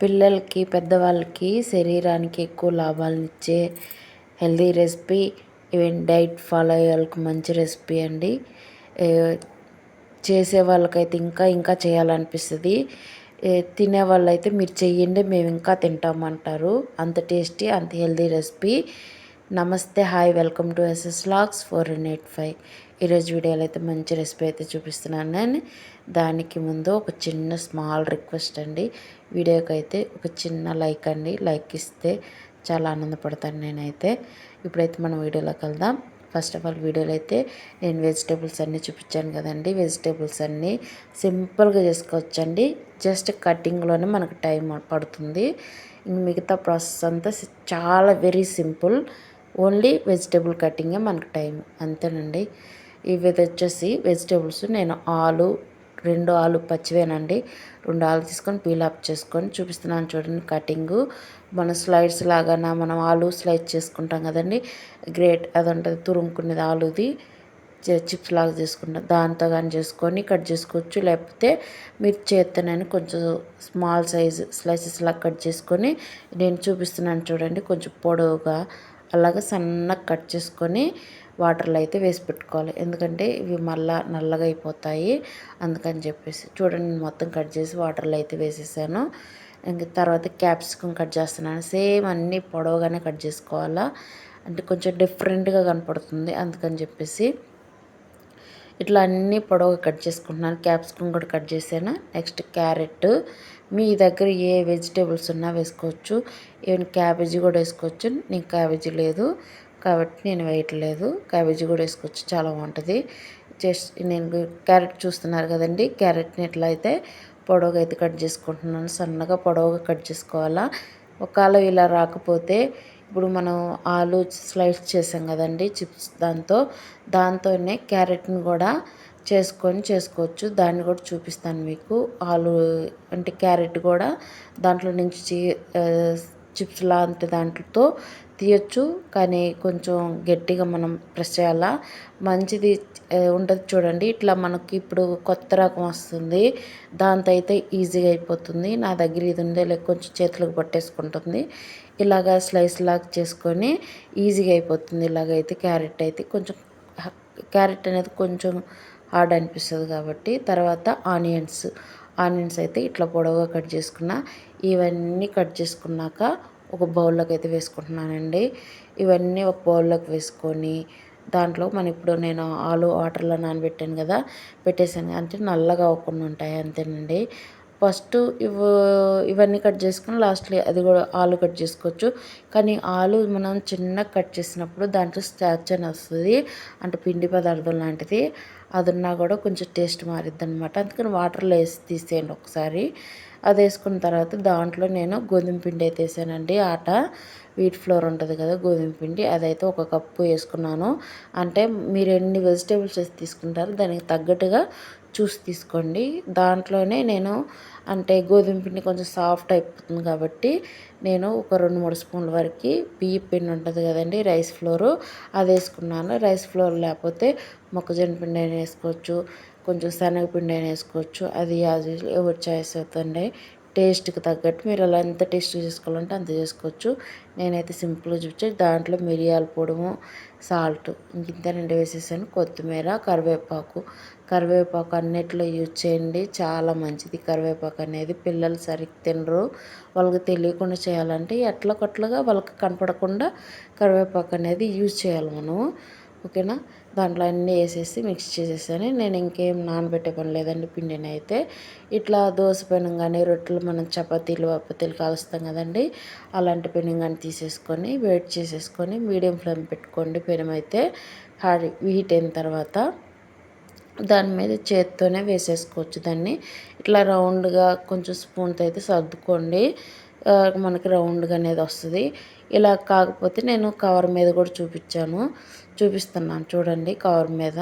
పిల్లలకి పెద్దవాళ్ళకి శరీరానికి ఎక్కువ లాభాలను ఇచ్చే healthy recipe even diet follow అయ్యే వాళ్ళకి మంచి రెసిపీ అండి. చేసే వాళ్ళకైతే ఇంకా ఇంకా చేయాలనిపిస్తుంది. తినే వాళ్ళైతే మీరు చెయ్యండి మేము ఇంకా తింటామంటారు. అంత టేస్టీ అంత హెల్దీ రెసిపీ. నమస్తే hi welcome to SS lux four one eight five. ఈరోజు వీడియోలో అయితే మంచి రెసిపీ అయితే చూపిస్తున్నాను. నేను దానికి ముందు ఒక చిన్న స్మాల్ రిక్వెస్ట్ అండి. వీడియోకి అయితే ఒక చిన్న లైక్ అండి. లైక్ ఇస్తే చాలా ఆనందపడతాను నేనైతే. ఇప్పుడైతే మనం వీడియోలోకి వెళ్దాం. ఫస్ట్ ఆఫ్ ఆల్ వీడియోలో అయితే నేను వెజిటేబుల్స్ అన్నీ చూపించాను కదండి. వెజిటేబుల్స్ అన్నీ సింపుల్గా చేసుకోవచ్చండి. జస్ట్ కటింగ్లోనే మనకు టైం పడుతుంది. మిగతా ప్రాసెస్ అంతా చాలా వెరీ సింపుల్ ఓన్లీ వెజిటేబుల్ కటింగే మనకు టైం అంతేనండి. ఇవి వచ్చేసి వెజిటేబుల్స్ నేను ఆలు రెండు ఆలు పచ్చివేనండి. రెండు ఆలు తీసుకొని పీల్ అప్ చేసుకొని చూపిస్తున్నాను చూడండి కటింగు. మన స్లైడ్స్ లాగా మనం ఆలు స్లైడ్ చేసుకుంటాం కదండి. గ్రేట్ అది ఉంటుంది తురుముకునేది ఆలుది చిప్స్ లాగా చేసుకుంటాం దాంతో కానీ చేసుకొని కట్ చేసుకోవచ్చు. లేకపోతే మీరు చేత్తనని కొంచెం స్మాల్ సైజ్ స్లైసెస్ లాగా కట్ చేసుకొని నేను చూపిస్తున్నాను చూడండి కొంచెం పొడవుగా అలాగ సన్నగా కట్ చేసుకొని వాటర్లో అయితే వేసి పెట్టుకోవాలి. ఎందుకంటే ఇవి మళ్ళా నల్లగా అయిపోతాయి. అందుకని చెప్పేసి చూడండి మొత్తం కట్ చేసి వాటర్లో అయితే వేసేసాను. ఇంకా తర్వాత క్యాప్సికమ్ కట్ చేస్తున్నాను. సేమ్ అన్నీ పొడవుగానే కట్ చేసుకోవాలా. అంటే కొంచెం డిఫరెంట్గా కనపడుతుంది. అందుకని చెప్పేసి ఇట్లా అన్నీ పొడవుగా కట్ చేసుకుంటున్నాను. క్యాప్సికమ్ కూడా కట్ చేశాను. Next carrot. మీ దగ్గర ఏ వెజిటేబుల్స్ ఉన్నా వేసుకోవచ్చు. ఈవెన్ క్యాబేజీ కూడా వేసుకోవచ్చు. నీకు క్యాబేజీ లేదు. కాబట్టి నేను వేయట్లేదు. క్యాబేజీ కూడా వేసుకోవచ్చు. చాలా బాగుంటుంది. జస్ట్ నేను క్యారెట్ చూస్తున్నారు కదండి. క్యారెట్ని ఎట్లా అయితే పొడవుగా అయితే కట్ చేసుకుంటున్నాను సన్నగా పొడవుగా కట్ చేసుకోవాలా. ఒకవేళ ఇలా రాకపోతే ఇప్పుడు మనం ఆలు స్లైస్ చేసాం కదండి చిప్స్ దాంతో దాంతోనే క్యారెట్ని కూడా చేసుకొని చేసుకోవచ్చు. దాన్ని కూడా చూపిస్తాను మీకు. ఆలు అంటే క్యారెట్ కూడా దాంట్లో నుంచి చిప్స్ లాంటి దాంట్లో తీయచ్చు. కానీ కొంచెం గట్టిగా మనం ప్రెస్ చేయాలా? మంచిది ఉంటుంది చూడండి. ఇట్లా మనకి ఇప్పుడు కొత్త రకం వస్తుంది. దాంతో అయితే ఈజీగా అయిపోతుంది. నా దగ్గర ఇది ఉందే లేక కొంచెం చేతులకు పట్టేసుకుంటుంది. ఇలాగా స్లైస్ లాగా చేసుకొని ఈజీగా అయిపోతుంది. ఇలాగైతే క్యారెట్ అయితే కొంచెం క్యారెట్ అనేది కొంచెం హార్డ్ అనిపిస్తుంది కాబట్టి. తర్వాత ఆనియన్స్. ఆనియన్స్ అయితే ఇట్లా పొడవుగా కట్ చేసుకున్న ఇవన్నీ కట్ చేసుకున్నాక ఒక బౌల్లోకి అయితే వేసుకుంటున్నానండి. ఇవన్నీ ఒక బౌల్లోకి వేసుకొని దాంట్లో మన ఇప్పుడు నేను ఆలు వాటర్లో నానబెట్టాను కదా పెట్టేసాను అంటే నల్లగా అవ్వకుండా ఉంటాయి అంతేనండి. ఫస్ట్ ఇవి ఇవన్నీ కట్ చేసుకుని లాస్ట్లో అది కూడా ఆలు కట్ చేసుకోవచ్చు. కానీ ఆలు మనం చిన్నగా కట్ చేసినప్పుడు దాంట్లో స్టాచ్ అని వస్తుంది అంటే పిండి పదార్థం లాంటిది. అది ఉన్నా కూడా కొంచెం టేస్ట్ మారిద్ది అనమాట అందుకని వాటర్లో వేసి తీసేయండి ఒకసారి. అది వేసుకున్న తర్వాత దాంట్లో నేను గోధుమ పిండి అయితే వేసానండి. ఆట వీట్ ఫ్లోర్ ఉంటుంది కదా గోధుమ పిండి. అదైతే ఒక కప్పు వేసుకున్నాను. అంటే మీరు ఎన్ని వెజిటేబుల్స్ వేసి తీసుకుంటారో దానికి తగ్గట్టుగా చూసి తీసుకోండి. దాంట్లోనే నేను అంటే గోధుమ పిండి కొంచెం సాఫ్ట్ అయిపోతుంది కాబట్టి నేను ఒక రెండు మూడు స్పూన్ల వరకు బియ్య పిండి ఉంటుంది కదండి రైస్ ఫ్లోర్. అది వేసుకున్నాను. రైస్ ఫ్లోర్ లేకపోతే మొక్కజొన్న పిండి అయినా వేసుకోవచ్చు. కొంచెం శనగపిండి అయినా వేసుకోవచ్చు. అది యాజ్ ఎవరి చాయిస్ అవుతుంది టేస్ట్కి తగ్గట్టు మీరు అలా ఎంత టేస్ట్ చేసుకోవాలంటే అంత చేసుకోవచ్చు. నేనైతే సింపుల్గా చూపించి దాంట్లో మిరియాల పొడము సాల్ట్ ఇంకింతనండి రెండు వేసేసాను. కొత్తిమీర కరివేపాకు. కరివేపాకు అన్నిట్లో యూజ్ చేయండి. చాలా మంచిది కరివేపాకు అనేది. పిల్లలు సరిగ్గా తినరు. వాళ్ళకి తెలియకుండా చేయాలంటే ఎట్లకొట్లగా వాళ్ళకి కనపడకుండా కరివేపాకు అనేది యూజ్ చేయాలి మనము ఓకేనా? దాంట్లో అన్నీ వేసేసి మిక్స్ చేసేసాను నేను ఇంకేం నానబెట్టే పని లేదండి పిండిని అయితే. ఇట్లా దోశ పెనం కానీ రొట్టెలు మనం చపాతీలు అప్పతీలు కాలుస్తాం కదండి. అలాంటి పెనం కానీ తీసేసుకొని వేడి చేసేసుకొని మీడియం ఫ్లేమ్ పెట్టుకోండి. పెనం అయితే హాడి హీట్ అయిన తర్వాత దాని మీద చేత్తోనే వేసేసుకోవచ్చు దాన్ని. ఇట్లా రౌండ్గా కొంచెం స్పూన్తో అయితే సర్దుకోండి. మనకి రౌండ్గా అనేది వస్తుంది. ఇలా కాకపోతే నేను కవర్ మీద కూడా చూపించాను చూపిస్తున్నాను చూడండి కవర్ మీద.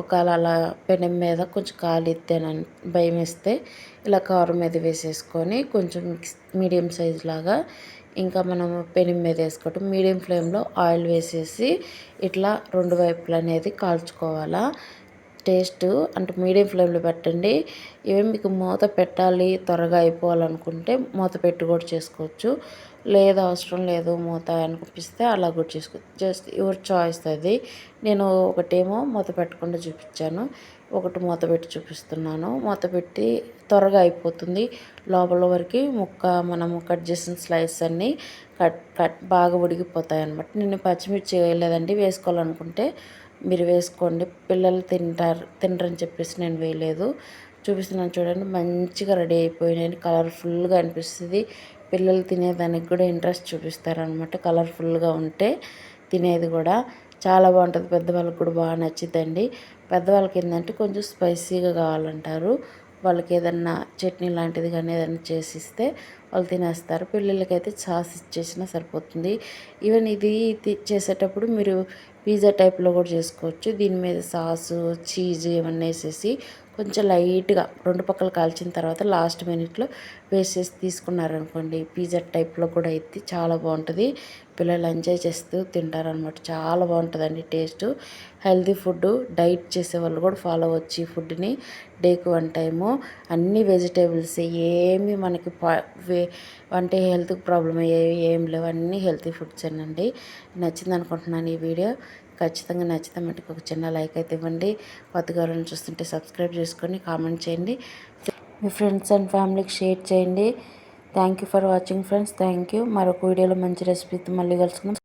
ఒకవేళ అలా పెనం మీద కొంచెం కాలిద్దేనని భయం వేస్తే ఇలా కవర్ మీద వేసేసుకొని కొంచెం మీడియం సైజ్ లాగా ఇంకా మనం పెనం మీద వేసుకోవటం. మీడియం ఫ్లేమ్లో ఆయిల్ వేసేసి ఇట్లా రెండు వైపులు అనేది కాల్చుకోవాలా. టేస్ట్ అంటే మీడియం ఫ్లేమ్లో పెట్టండి. ఇవి మీకు మూత పెట్టాలి త్వరగా అయిపోవాలనుకుంటే మూత పెట్టి కూడా చేసుకోవచ్చు. లేదు అవసరం లేదు మూత అనిపిస్తే అలా కూడా చేసుకోవచ్చు. జస్ట్ యువర్ చాయిస్ అది. నేను ఒకటేమో మూత పెట్టకుండా చూపించాను. ఒకటి మూత పెట్టి చూపిస్తున్నాను. మూత పెట్టి త్వరగా అయిపోతుంది. లోపల వరకు ముక్క మనము కట్ చేసిన స్లైస్ అన్నీ కట్ కట్ బాగా ఉడికిపోతాయి అనమాట నేను పచ్చిమిర్చి వేయలేదండి వేసుకోవాలనుకుంటే మీరు వేసుకోండి. పిల్లలు తింటారు తినరని చెప్పేసి నేను వేయలేదు. చూపిస్తున్నాను చూడండి. మంచిగా రెడీ అయిపోయినాయి. కలర్ఫుల్గా అనిపిస్తుంది. పిల్లలు తినేదానికి కూడా ఇంట్రెస్ట్ చూపిస్తారనమాట కలర్ఫుల్గా ఉంటే తినేది కూడా. చాలా బాగుంటుంది. పెద్దవాళ్ళకి కూడా బాగా నచ్చుద్దండి. పెద్దవాళ్ళకి ఏంటంటే కొంచెం స్పైసీగా కావాలంటారు. వాళ్ళకి ఏదన్నా చట్నీ లాంటిది కానీ ఏదైనా చేసిస్తే వాళ్ళు తినేస్తారు. పిల్లలకైతే సాస్ ఇచ్చేసినా సరిపోతుంది. ఈవెన్ ఇది చేసేటప్పుడు మీరు పిజ్జా టైప్లో కూడా చేసుకోవచ్చు. దీని మీద సాసు చీజ్ ఇవన్నీ వేసేసి కొంచెం లైట్గా రెండు పక్కలు కాల్చిన తర్వాత లాస్ట్ మినిట్లో వేసేసి తీసుకున్నారనుకోండి. పిజ్జా టైప్లో కూడా అయితే చాలా బాగుంటుంది. పిల్లలు ఎంజాయ్ చేస్తూ తింటారనమాట చాలా బాగుంటుందండి టేస్ట్. హెల్తీ ఫుడ్ డైట్ చేసే వాళ్ళు కూడా ఫాలో అవ్వచ్చు ఫుడ్ని. డేకు వన్ టైము. అన్ని వెజిటేబుల్స్. ఏమి మనకి అంటే హెల్త్కి ప్రాబ్లం అయ్యేవి ఏం లేవు. అన్నీ హెల్తీ ఫుడ్స్ అండి నచ్చింది అనుకుంటున్నాను ఈ వీడియో. ఖచ్చితంగా నచ్చితే మటుకు ఒక చిన్న లైక్ అయితే ఇవ్వండి. కొత్తగా చూస్తుంటే సబ్స్క్రైబ్ చేసుకొని కామెంట్ చేయండి. మీ ఫ్రెండ్స్ అండ్ ఫ్యామిలీకి షేర్ చేయండి. Thank you for watching friends. Thank you. మరొక వీడియోలో మంచి రెసిపీతో మళ్ళీ కలుసుకుందాం.